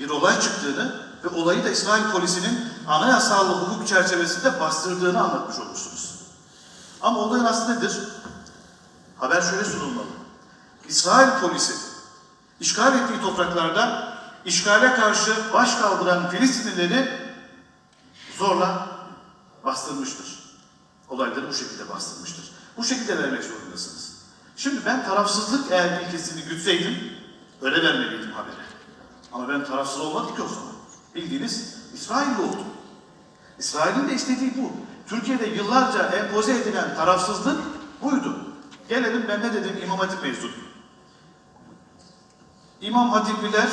bir olay çıktığını ve olayı da İsrail polisinin anayasal hukuk çerçevesinde bastırdığını anlatmış olursunuz. Ama olayın aslı nedir? Haber şöyle sunulmalı. İsrail polisi işgal ettiği topraklarda işgale karşı baş kaldıran Filistinlileri zorla bastırmıştır. Olayları bu şekilde bastırmıştır. Bu şekilde vermek zorundasınız. Şimdi ben tarafsızlık eğer ilkesini gütseydim öyle vermeliydim habere. Ama ben tarafsız olmadım ki o zaman. Bildiğiniz İsrailli oldum. İsrail'in de istediği bu. Türkiye'de yıllarca empoze edilen tarafsızlık buydu. Gelelim ben ne dedim İmam Hatip mezunuyum. İmam Hatipliler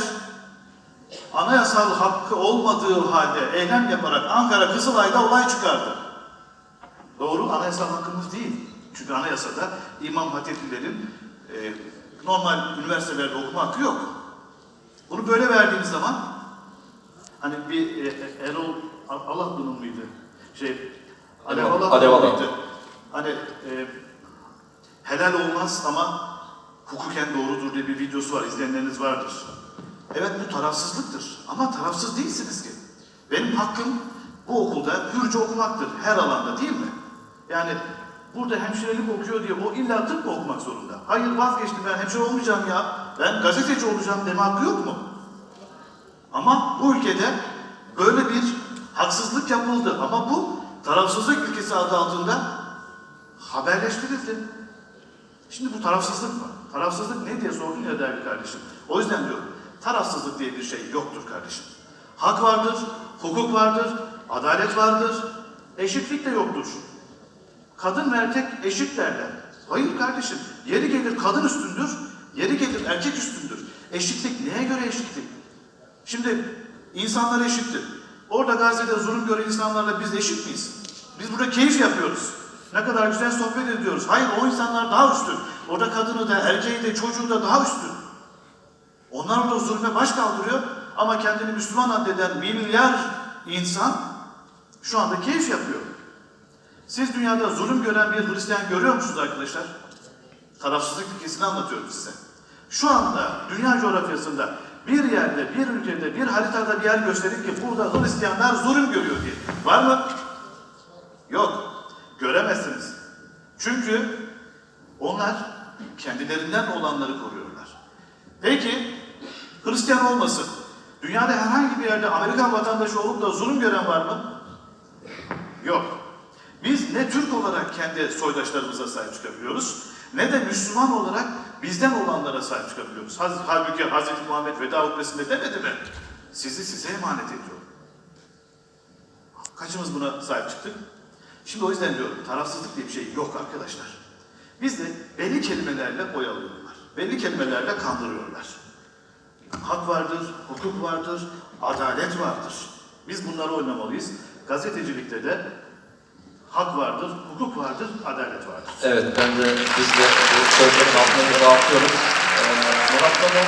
anayasal hakkı olmadığı halde eylem yaparak Ankara Kızılay'da olay çıkardı. Doğru, anayasal hakkımız değil. Çünkü anayasada İmam Hatiplilerin e, normal üniversitelerde okuma hakkı yok. Bunu böyle verdiğimiz zaman hani bir e, Erol Allah'ın mıydı? Şey, Alev Alev- Allah'ın Alev Allah. mıydı? Hani e, helal olmaz ama hukuken doğrudur diye bir videosu var, izleyenleriniz vardır. Evet bu tarafsızlıktır ama tarafsız değilsiniz ki. Benim hakkım bu okulda hürce okumaktır her alanda değil mi? Yani burada hemşirelik okuyor diye o illa tıp mı okumak zorunda? Hayır vazgeçtim ben hemşire olmayacağım ya. Ben gazeteci olacağım deme hakkı yok mu? Ama bu ülkede böyle bir haksızlık yapıldı. Ama bu tarafsızlık ülkesi adı altında haberleştirildi. Şimdi bu tarafsızlık mı? Tarafsızlık ne diye sordun ya değerli kardeşim. O yüzden diyorum, tarafsızlık diye bir şey yoktur kardeşim. Hak vardır, hukuk vardır, adalet vardır, eşitlik de yoktur. Kadın ve erkek eşit derler. Hayır kardeşim, yeri gelir kadın üstündür, yeri gelir erkek üstündür. Eşitlik neye göre eşitlik? Şimdi insanlar eşittir. Orada Gazze'de zulüm gören insanlarla biz eşit miyiz? Biz burada keyif yapıyoruz. Ne kadar güzel sohbet ediyoruz. Hayır o insanlar daha üstün. Orada kadını da, erkeği de, çocuğu da daha üstün. Onlar orada zulme baş kaldırıyor ama kendini Müslüman addeden milyar insan şu anda keyif yapıyor. Siz dünyada zulüm gören bir Hristiyan görüyor musunuz arkadaşlar? Tarafsızlık ilkesini anlatıyorum size. Şu anda dünya coğrafyasında bir yerde, bir ülkede, bir haritada bir yer gösterin ki burada Hristiyanlar zulüm görüyor diye. Var mı? Yok. Göremezsiniz. Çünkü onlar kendilerinden olanları koruyorlar. Peki Hristiyan olmasın. Dünyada herhangi bir yerde Amerikan vatandaşı olup da zulüm gören var mı? Yok. Biz ne Türk olarak kendi soydaşlarımıza sahip çıkabiliyoruz, ne de Müslüman olarak bizden olanlara sahip çıkabiliyoruz. Halbuki Hz. Muhammed veda hutbesinde demedi mi? Sizi size emanet ediyorum. Kaçımız buna sahip çıktık? Şimdi o yüzden diyorum, tarafsızlık diye bir şey yok arkadaşlar. Bizde belli kelimelerle oyalıyorlar. Belli kelimelerle kandırıyorlar. Hak vardır, hukuk vardır, adalet vardır. Biz bunları oynamalıyız. Gazetecilikte de hak vardır, hukuk vardır, adalet vardır. Evet, ben de biz de bu sözlerin altına imza atıyorum. Ee, Murat Baba,